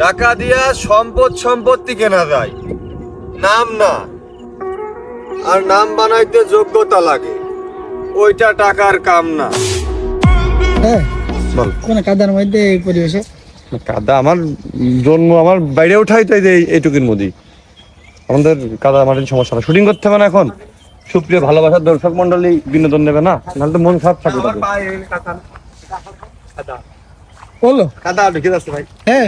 টাকা দিয়া সম্পদ সম্পত্তি কেনা যায়। নাম না। আর নাম বানাইতে যোগ্যতা লাগে। ওইটা টাকার কাম না। হ্যাঁ কোন কাদার মধ্যে এই পরিবেশে? কাদা আমার জন্ম আমার বাইরে উঠাই তো এই যে এইটুকুর মধ্যে আমাদের কাদা মাটির সমস্যা না। শুটিং করতে হবে না এখন। সুপ্রিয় ভালোবাসার দর্শক মন্ডলী বিনোদন নেবে না। নাহলে তো মন খারাপ থাকবে তাদের। বলল কাদা ঢুকে যাচ্ছে ভাই। হ্যাঁ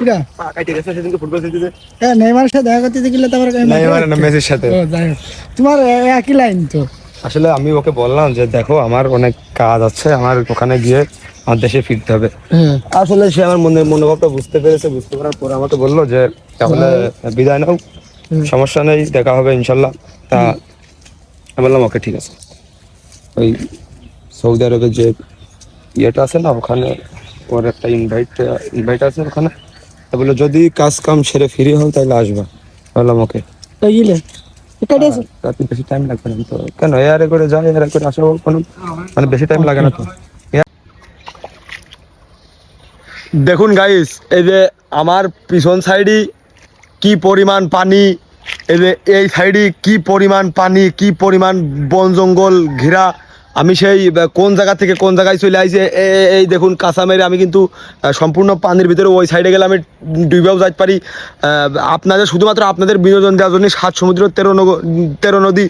কিরা? কাটে গেছে সেদিনকে ফুটবল খেলতে হ্যাঁ নেইমারের সাথে দেখা করতে গেলে তারপরে নেইমার না, মেসির সাথে। ও, যাই তোমার একই লাইন তো। আসলে আমি ওকে বললাম যে দেখো আমার অনেক কাজ আছে আমার ওখানে গিয়ে আমার দেশে ফিরতে হবে। হ্যাঁ। আসলে সে আমার মনে মনোভাবটা বুঝতে পেরেছে বুঝতে পারার পর আমাকে বলল যে তাহলে বিদায় নাও সমস্যা নেই দেখা হবে ইনশাল্লাহ। তা আমি বললাম ওকে ঠিক আছে। ওই সৌদি আরবের যে ইয়েটা আছে না ওখানে ওর একটা ইনভাইট ইনভাইট আছে ওখানে। তা বলল যদি কাজ কাম সেরে ফিরে হও তাহলে আসবা। বললাম ওকে। কেটে রাতে বেশি টাইম লাগবে না। তো কেন এয়ারে করে যাই এয়ারে করে আসো কোনো মানে বেশি টাইম লাগে না তো। দেখুন গাইস এই যে আমার পিছন সাইডে কি পরিমাণ পানি এই যে এই সাইডে কি পরিমাণ পানি কি পরিমাণ বন জঙ্গল ঘেরা আমি সেই কোন জায়গা থেকে কোন জায়গায় চলে এ- এই দেখুন কাঁচা মেরে আমি কিন্তু সম্পূর্ণ পানির ভিতরে ওই সাইডে গেলে আমি ডুবেও যাইতে পারি। আপনাদের, শুধুমাত্র আপনাদের বিনোদন দেওয়ার জন্য সাত সমুদ্র তেরো তেরো নদী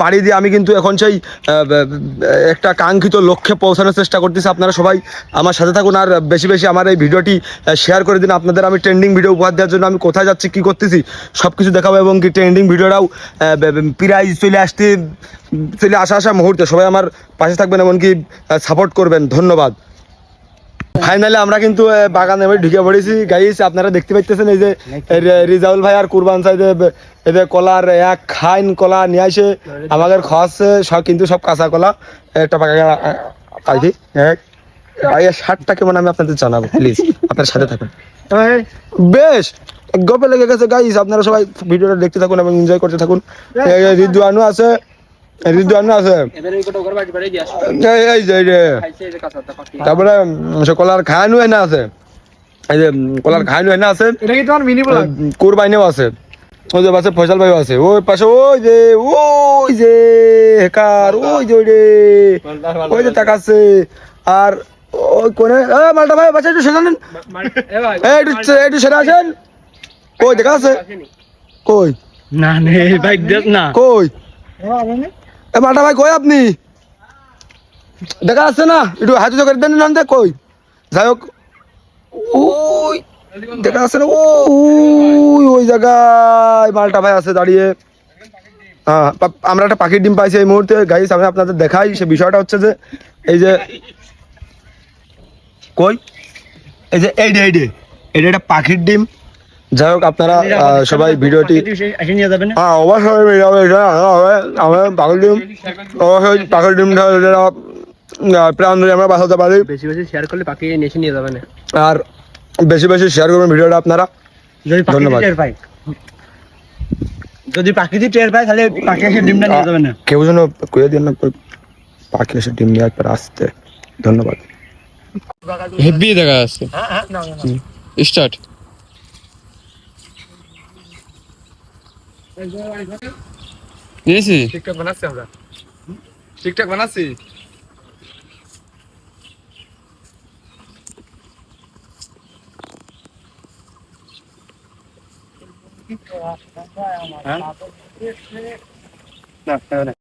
পাড়ি দিয়ে আমি কিন্তু এখন সেই একটা কাঙ্ক্ষিত লক্ষ্যে পৌঁছানোর চেষ্টা করতেছি। আপনারা সবাই আমার সাথে থাকুন আর বেশি বেশি আমার এই ভিডিওটি শেয়ার করে দিন। আপনাদের আমি ট্রেন্ডিং ভিডিও উপহার দেওয়ার জন্য আমি কোথায় যাচ্ছি, কি করতেছি সব কিছু দেখাবো এবং কি ট্রেন্ডিং ভিডিওটাও প্রায় চলে আসতে, চলে আসা আসা মুহূর্তে সবাই আমার পাশে থাকবেন এমনকি সাপোর্ট করবেন। ধন্যবাদ। ফাইনালি আমরা কিন্তু বাগানে ঢুকে পড়েছি। গাইস আপনারা দেখতে পাইতেছেন এই যে রিজাউল ভাই আর কুরবান সাইড এই যে কলার এক খাইন কলা নিয়ে আসে। আমাদের খাওয়াচ্ছে সব কিন্তু সব কাঁচা কলা। একটা পাকা পাইছি এক ভাইয়ের শার্টটা কেমন আমি আপনাদের জানাব প্লিজ আপনার সাথে থাকুন। বেশ গপে লেগে গেছে গাইস আপনারা সবাই ভিডিওটা দেখতে থাকুন এবং এনজয় করতে থাকুন। রিদুয়ানু আছে। তারপরে কলার খায়ানু এনে আছে। এই যে কলার খায়ানু এনে আছে। মিনি কুরবাইনেও আছে। ওই যে পাশে ফয়সাল ভাইও আছে। ওই পাশে ওই যে ওই যে হেকার ওই যে ওই রে ওই যে তাকাচ্ছে। আর ওই কোনে এ মালটা ভাই বাচ্চা একটু সেটা নেন। এ, একটু একটু সেটা আসেন। কই দেখা আছে? কই? না নে বাইক দেখ না। কই? এ মালটা ভাই, কই আপনি? দেখা যাচ্ছে না। একটু হাতে করে দেন না কই? যাই হোক, ওই, দেখা যাচ্ছে না, ওই ওই জায়গায় মালটা ভাই আছে দাঁড়িয়ে। হ্যাঁ আমরা একটা পাখির ডিম পাইছি এই মুহূর্তে। গাইস, আমি আপনাদের দেখাই, সে বিষয়টা হচ্ছে যে, এই যে, কই? এই যে, এই ডে এই ডে এটা পাখির ডিম। যাই হোক আপনারা সবাই ভিডিওটি হ্যাঁ অবশ্যই ভিডিও এটা হবে। আমি পাখির ডিম অবশ্যই পাখির ডিম প্রাণ ধরে আমরা বাঁচাতে পারি। বেশি বেশি শেয়ার করলে পাখি এসে নিয়ে যাবে না। আর বেশি বেশি শেয়ার করবেন ভিডিওটা আপনারা। ধন্যবাদ। যদি প্রাকৃতিক টের পায় তাহলে পাখি এসে ডিমটা নিয়ে যাবে না। কেউ যেন কয়ে দিন না পাখি এসে ডিম নিয়ে একবার আসতে। ধন্যবাদ। হেভি দেখা যাচ্ছে। স্টার্ট নিয়েছি টিকটক বানাচ্ছি আমরা। টিকটক বানাচ্ছি। না না।